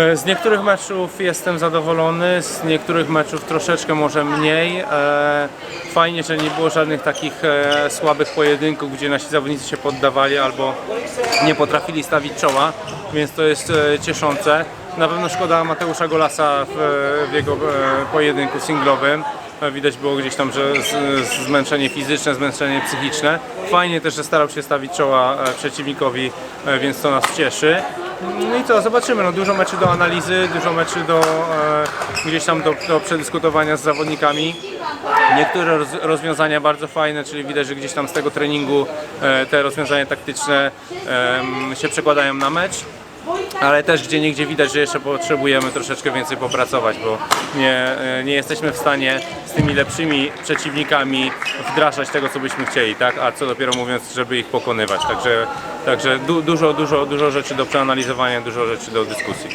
E, Z niektórych meczów jestem zadowolony, z niektórych meczów troszeczkę może mniej. E, Fajnie, że nie było żadnych takich e, słabych pojedynków, gdzie nasi zawodnicy się poddawali albo nie potrafili stawić czoła, więc to jest cieszące. Na pewno szkoda Mateusza Golasa w, w jego pojedynku singlowym. Widać było gdzieś tam, że zmęczenie fizyczne, zmęczenie psychiczne. Fajnie też, że starał się stawić czoła przeciwnikowi, więc to nas cieszy. No i co, zobaczymy. No, dużo meczy do analizy, dużo meczy do e, gdzieś tam do, do przedyskutowania z zawodnikami. Niektóre roz, rozwiązania bardzo fajne, czyli widać, że gdzieś tam z tego treningu e, te rozwiązania taktyczne em, się przekładają na mecz. Ale też gdzie niegdzie widać, że jeszcze potrzebujemy troszeczkę więcej popracować, bo nie, e, nie jesteśmy w stanie z tymi lepszymi przeciwnikami wdrażać tego, co byśmy chcieli, tak? A co dopiero mówiąc, żeby ich pokonywać. Także, także du, dużo, dużo, dużo rzeczy do przeanalizowania, dużo rzeczy do dyskusji.